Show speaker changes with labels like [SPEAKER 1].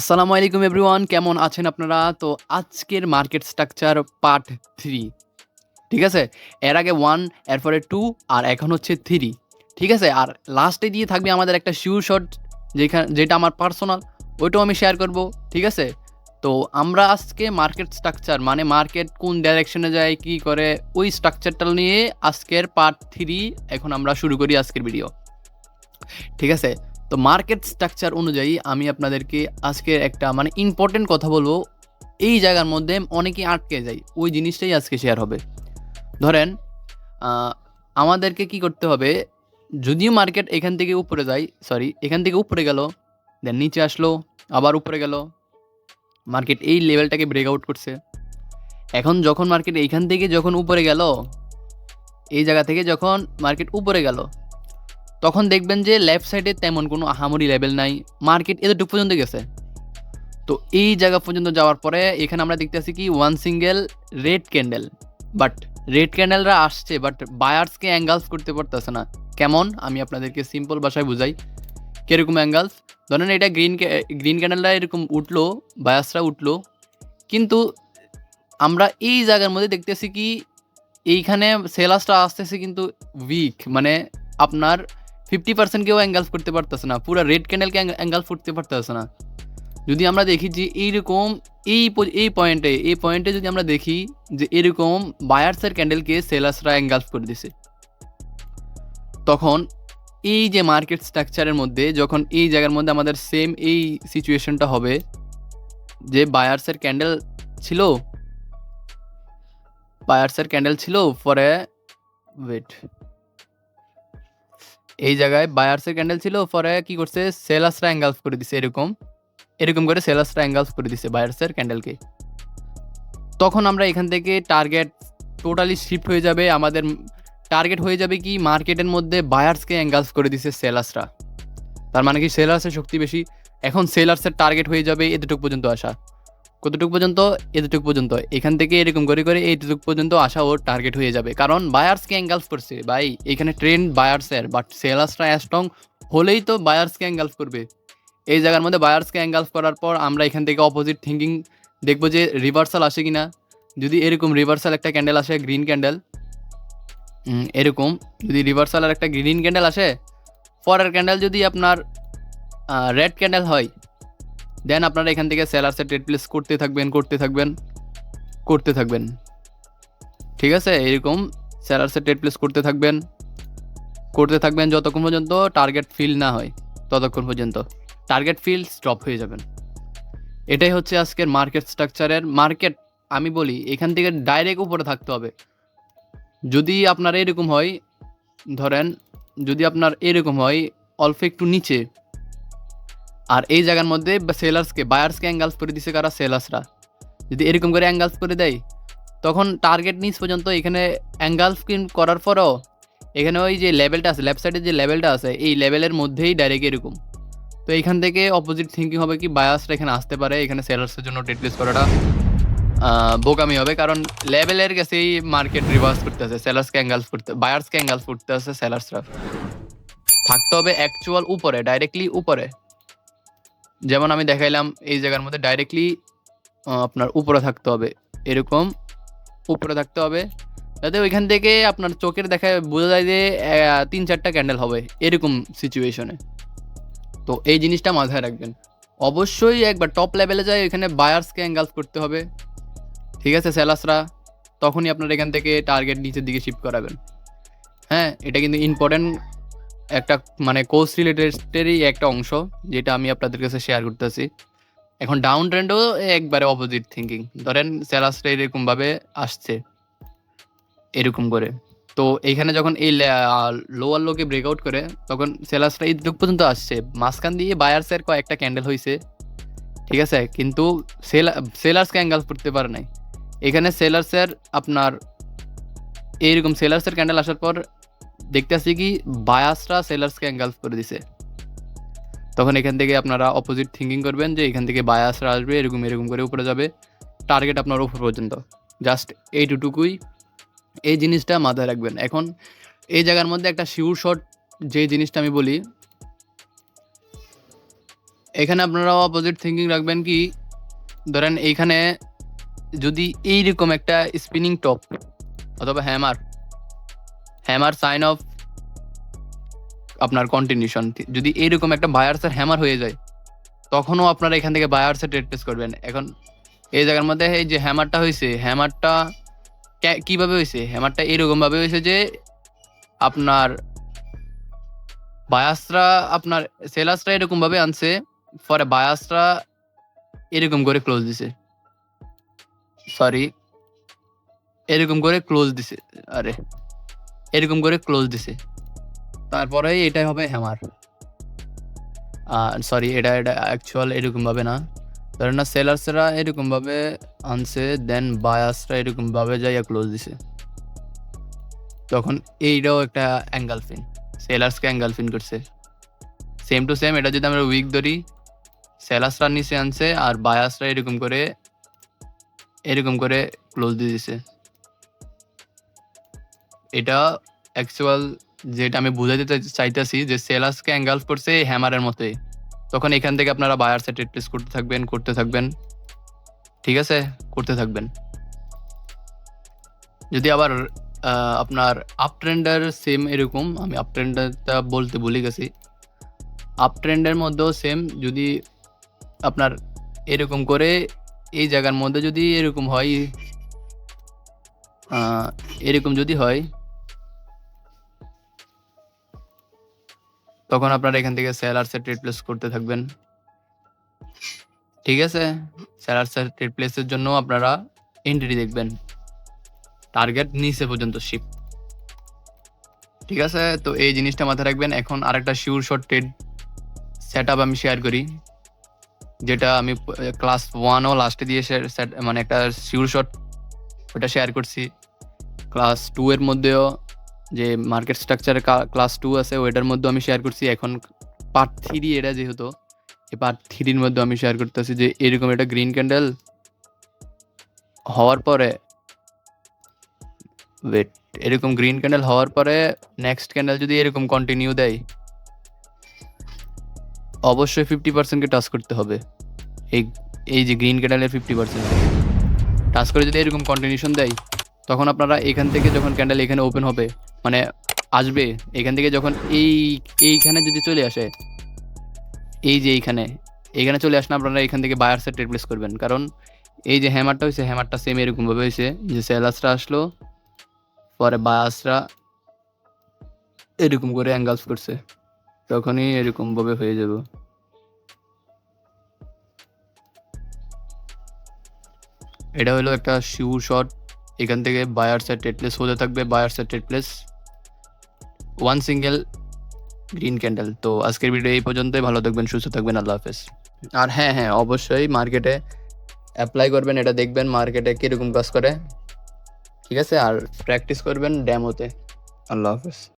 [SPEAKER 1] আসসালামু আলাইকুম এভরিওয়ান কেমন আছেন আপনারা? তো আজকের মার্কেট স্ট্রাকচার পার্ট থ্রি ঠিক আছে? এর আগে 1 এরপরে টু আর এখন হচ্ছে থ্রি ঠিক আছে? আর লাস্টে দিয়ে থাকবে আমাদের একটা শিউ শট যেখা যেটা আমার পার্সোনাল ওইটাও আমি শেয়ার করব। ঠিক আছে? তো আমরা আজকে মার্কেট স্ট্রাকচার মানে মার্কেট কোন ডাইরেকশনে যায়, কি করে ওই স্ট্রাকচারটা নিয়ে আজকের পার্ট থ্রি এখন আমরা শুরু করি আজকের ভিডিও। ঠিক আছে? তো মার্কেট স্ট্রাকচার অনুযায়ী আমি আপনাদেরকে আজকে একটা মানে ইম্পোর্টেন্ট কথা বলব। এই জায়গার মধ্যে অনেকেই আটকে যায়। ওই জিনিসটাই আজকে শেয়ার হবে। ধরেন আমাদেরকে কি করতে হবে, যদিও মার্কেট এখান থেকে উপরে যায়, সরি এখান থেকে উপরে গেল, দেন নিচে আসলো, আবার উপরে গেল। মার্কেট এই লেভেলটাকে ব্রেকআউট করছে। এখন যখন মার্কেট এইখান থেকে যখন উপরে গেল, এই জায়গা থেকে যখন মার্কেট উপরে গেল, তখন দেখবেন যে লেফট সাইডে তেমন কোনো আহামরি লেভেল নাই। মার্কেট এতটুকু পর্যন্ত গেছে। তো এই জায়গা পর্যন্ত যাওয়ার পরে এখানে আমরা দেখতেছি কি one single red candle. But red ক্যান্ডেলরা আসছে বাট বায়ার্সকে এঙ্গালস করতে পারতেছে না। কেমন? আমি আপনাদেরকে সিম্পল ভাষায় বুঝাই। কীরকম এঙ্গালস? ধরেন এটা গ্রিন গ্রিন ক্যান্ডেলটা এরকম উঠল, বায়ার্সরা উঠল। কিন্তু আমরা এই জায়গার মধ্যে দেখতেছি কি এইখানে সেলার্সরা আসতেছে কিন্তু উইক মানে আপনার 50% কেউ এঙ্গালস করতে পারতেছে না। পুরো রেড ক্যান্ডেলকে এং এঙ্গালস করতে পারতেছে না। যদি আমরা দেখি যে এইরকম এই এই পয়েন্টে, এই পয়েন্টে যদি আমরা দেখি যে এরকম বায়ার্সের ক্যান্ডেলকে সেলার্সরা এঙ্গালস করে দিছে। তখন এই যে মার্কেট স্ট্রাকচারের মধ্যে যখন এই জায়গার মধ্যে আমাদের সেম এই সিচুয়েশনটা হবে যে বায়ার্সের ক্যান্ডেল ছিল বায়ার্সের ক্যান্ডেল ছিল পরে ওয়েট এই জায়গায় বায়ার্সের ক্যান্ডেল ছিল, পরে কি করছে সেলার্সরা এঙ্গালস করে দিছে, এরকম। এরকম করে সেলার্সরা এঙ্গালস করে দিছে বায়ার্সের ক্যান্ডেলকে। তখন আমরা এখান থেকে টার্গেট টোটালি শিফট হয়ে যাবে, আমাদের টার্গেট হয়ে যাবে কি মার্কেটের মধ্যে বায়ার্সকে এঙ্গালস করে দিছে সেলার্সরা। তার মানে কি সেলার্সের শক্তি বেশি। এখন সেলার্সের টার্গেট হয়ে যাবে এতটুক পর্যন্ত আসা। কতটুক পর্যন্ত? এতটুক পর্যন্ত। এখান থেকে এরকম করে, করে এইটুক পর্যন্ত আসা ওর টার্গেট হয়ে যাবে। কারণ বায়ার্সকে এঙ্গালস করছে ভাই। এখানে ট্রেন্ড বায়ার্সের বাট সেলার্সরা স্ট্রং হলেই তো বায়ার্সকে এঙ্গালস করবে। এই জায়গার মধ্যে বায়ার্সকে এঙ্গালস করার পর আমরা এখান থেকে অপোজিট থিংকিং দেখব যে রিভার্সাল আসে কিনা। যদি এরকম রিভার্সাল একটা ক্যান্ডেল আসে গ্রিন ক্যান্ডেল এরকম যদি রিভার্সাল আর একটা গ্রিন ক্যান্ডেল আসে, পরের ক্যান্ডেল যদি আপনার রেড ক্যান্ডেল হয়, দেন আপনারা এখান থেকে সেলার্সের ট্রেড প্লেস করতে থাকবেন, করতে থাকবেন, করতে থাকবেন। ঠিক আছে? এরকম সেলার্সের ট্রেড প্লেস করতে থাকবেন। করতে থাকবেন যতক্ষণ পর্যন্ত টার্গেট ফিল না হয়, ততক্ষণ পর্যন্ত। টার্গেট ফিল স্টপ হয়ে যাবেন। এটাই হচ্ছে আজকের মার্কেট স্ট্রাকচারের মার্কেট আমি বলি এখান থেকে ডাইরেক্ট উপরে থাকতে হবে। যদি আপনার এরকম হয়, ধরেন যদি আপনার এরকম হয় অল্প একটু নিচে আর এই জায়গার মধ্যে সেলার্সকে বায়ার্সকে এঙ্গালস করে দিছে কারা? সেলার্সরা। যদি এরকম করে এঙ্গালস করে দেয়, তখন টার্গেট নিচ পর্যন্ত এখানে এঙ্গালস কিন করার পরেও এখানে ওই যে লেভেলটা আছে, লেফট সাইডে যে লেভেলটা আছে, এই লেভেলের মধ্যেই ডাইরেক্ট এরকম। তো এখান থেকে অপোজিট থিঙ্কিং হবে কি বায়ার্সরা এখানে আসতে পারে। এখানে সেলার্সের জন্য ট্রেড প্লেস করাটা বোকামি হবে। কারণ লেভেলের কাছেই মার্কেট রিভার্স করতেছে। সেলার্সকে এঙ্গালস করতে বায়ার্সকে এঙ্গালস করতেছে সেলার্সরা। থাকতে হবে অ্যাকচুয়াল উপরে, ডাইরেক্টলি উপরে। যেমন আমি দেখাইলাম, এই জায়গার মধ্যে ডাইরেক্টলি আপনার উপরে থাকতে হবে। এরকম উপরে থাকতে হবে। যাতে ওইখান থেকে আপনার চোখের দেখায় বোঝা যায় যে তিন ৩-৪ ক্যান্ডেল হবে। এরকম সিচুয়েশনে। তো এই জিনিসটা মাথায় রাখবেন। অবশ্যই একবার টপ লেভেলে যায় এখানে বায়ার্সকে এঙ্গালস করতে হবে। ঠিক আছে? সেলার্সরা তখনই আপনার এখান থেকে টার্গেট নিচের দিকে শিফট করাবেন। হ্যাঁ? এটা কিন্তু ইম্পোর্টেন্ট একটা মানে কোর্স রিলেটেডেরই একটা অংশ, যেটা আমি আপনাদের কাছে শেয়ার করতেছি। এখন ডাউন ট্রেন্ডও একবারে অপোজিট থিংকিং। ধরেন সেলার্সরা এরকমভাবে আসছে। এরকম করে। তো এইখানে যখন এই লোয়ার লোকে ব্রেকআউট করে, তখন সেলার্সরা এইটুক পর্যন্ত আসছে। মাঝখান দিয়ে বায়ার্সের কয়েকটা ক্যান্ডেল হয়েছে ঠিক আছে? কিন্তু সেলা সেলার্সকে এঙ্গালস করতে পারে নাই। এখানে সেলার্সের আপনার, এইরকম সেলার্সের ক্যান্ডেল আসার পর দেখতেছি কি বায়ার্সরা সেলার্সকে এঙ্গালস করে দিছে। তখন এখান থেকে আপনারা অপোজিট থিঙ্কিং করবেন যে এখান থেকে বায়াসরা আসবে এরকম, এরকম করে উপরে যাবে। টার্গেট আপনার উপর পর্যন্ত। জাস্ট এইটুকুই। এই জিনিসটা মাথায় রাখবেন। এখন এই জায়গার মধ্যে একটা শিউর শট যে জিনিসটা আমি বলি এখানে আপনারা অপোজিট থিংকিং রাখবেন কি ধরেন এইখানে যদি এইরকম একটা স্পিনিং টপ অথবা হ্যামার হ্যামার সাইন অফ আপনার কন্টিনিউশন যদি এইরকম একটা বায়ার্সের হ্যামার হয়ে যায়, তখনও আপনারা এখান থেকে বায়ার্সের ট্রেড প্লেস করবেন। এখন এই জায়গার মধ্যে এই যে হ্যামারটা হয়েছে হ্যামারটা কীভাবে হয়েছে হ্যামারটা এরকম ভাবে হয়েছে যে আপনার বায়াসরা আপনার সেলাসরা এরকমভাবে আনছে, পরে বায়াসরা এরকম করে ক্লোজ দিছে। সরি এরকম করে ক্লোজ দিছে। আরে এরকম করে ক্লোজ দিছে। তারপরে এটাই হবে হ্যামার সরি এটা এটা অ্যাকচুয়াল এরকমভাবে না। ধরেন না সেলার্সরা এরকমভাবে আনছে দেন বায়াসরা এরকমভাবে যাইয়া ক্লোজ দিছে। তখন এইটাও একটা অ্যাঙ্গেল ফিন সেলার্সকে অ্যাঙ্গেল ফিন করছে। সেম টু সেম এটা যদি আমরা উইক ধরি সেলার্সরা নিচে আনছে আর বায়াসরা এরকম করে এরকম করে ক্লোজ দিয়ে দিছে। এটা অ্যাকচুয়াল যেটা আমি বুঝাতে চাই- চাইতেছি যে সেলাসকে অ্যাঙ্গেল করছে হ্যামারের মতোই। তখন এখান থেকে আপনারা বায়ার সেট রিপ্লেস করতে থাকবেন করতে থাকবেন। ঠিক আছে? করতে থাকবেন। যদি আবার আপনার আপ ট্রেন্ডার সেম এরকম, আমি আপ ট্রেন্ডারটা বলতে ভুলে গেছি। আপ ট্রেন্ডের মধ্যেও সেম যদি আপনার এরকম করে এই জায়গার মধ্যে যদি এরকম হয় এরকম যদি হয় তখন আপনারা এখান থেকে সেলার সেট রিপ্লেস করতে থাকবেন। ঠিক আছে? সেলার সেট রিপ্লেসের জন্য আপনারা এন্ট্রি দেখবেন। টার্গেট নিচে পর্যন্ত শিপ ঠিক আছে? তো এই জিনিসটা মাথায় রাখবেন। এখন আরেকটা sure shot trade set up আমি শেয়ার করি। যেটা আমি ক্লাস ওয়ানও লাস্টে দিয়ে মানে একটা শিওর শট ওটা শেয়ার করছি। ক্লাস টু এর মধ্যেও যে মার্কেট স্ট্রাকচারে ক্লাস টু আছে, ওইটার মধ্যে আমি শেয়ার করছি। এখন পার্ট থ্রি এটা যেহেতু এই পার্ট থ্রির মধ্যে আমি শেয়ার করতেছি যে এরকম একটা গ্রিন ক্যান্ডেল হওয়ার পরে ওয়েট এরকম গ্রিন ক্যান্ডেল হওয়ার পরে নেক্সট ক্যান্ডেল যদি এরকম কন্টিনিউ দেয়, অবশ্যই ফিফটি পার্সেন্টকে টাচ করতে হবে। এই এই যে গ্রিন ক্যান্ডেলের ফিফটি পার্সেন্ট টাচ করে যদি এরকম কন্টিনিউশন দেয় তখন আপনারা এখান থেকে যখন ক্যান্ডেল এখানে ওপেন হবে মানে আসবে, এখান থেকে যখন এই, এইখানে যদি চলে আসে, এই যে এইখানে এইখানে চলে আসলে আপনারা এখান থেকে বায়ার সেট রিপ্লেস করবেন। কারণ এই যে হ্যামারটা হয়েছে হ্যামারটা সেম এরকমভাবে হয়েছে যে সেলাসরা আসলো, পরে বায়াসরা এরকম করে অ্যাঙ্গেলস করছে, তখনই এরকমভাবে হয়ে যাবে। এটা হলো একটা শিউ শট এখান থেকে বায়ার টেট প্লেস হতে থাকবে বায়ার টেট প্লেস ওয়ান সিঙ্গেল গ্রিন ক্যান্ডেল তো আজকের ভিডিও এই পর্যন্তই, ভালো থাকবেন, সুস্থ থাকবেন, আল্লাহ হাফেজ। আর হ্যাঁ হ্যাঁ অবশ্যই মার্কেটে অ্যাপ্লাই করবেন, এটা দেখবেন মার্কেটে কীরকম কাজ করে। ঠিক আছে, আর প্র্যাকটিস করবেন ড্যামোতে আল্লাহ হাফেজ।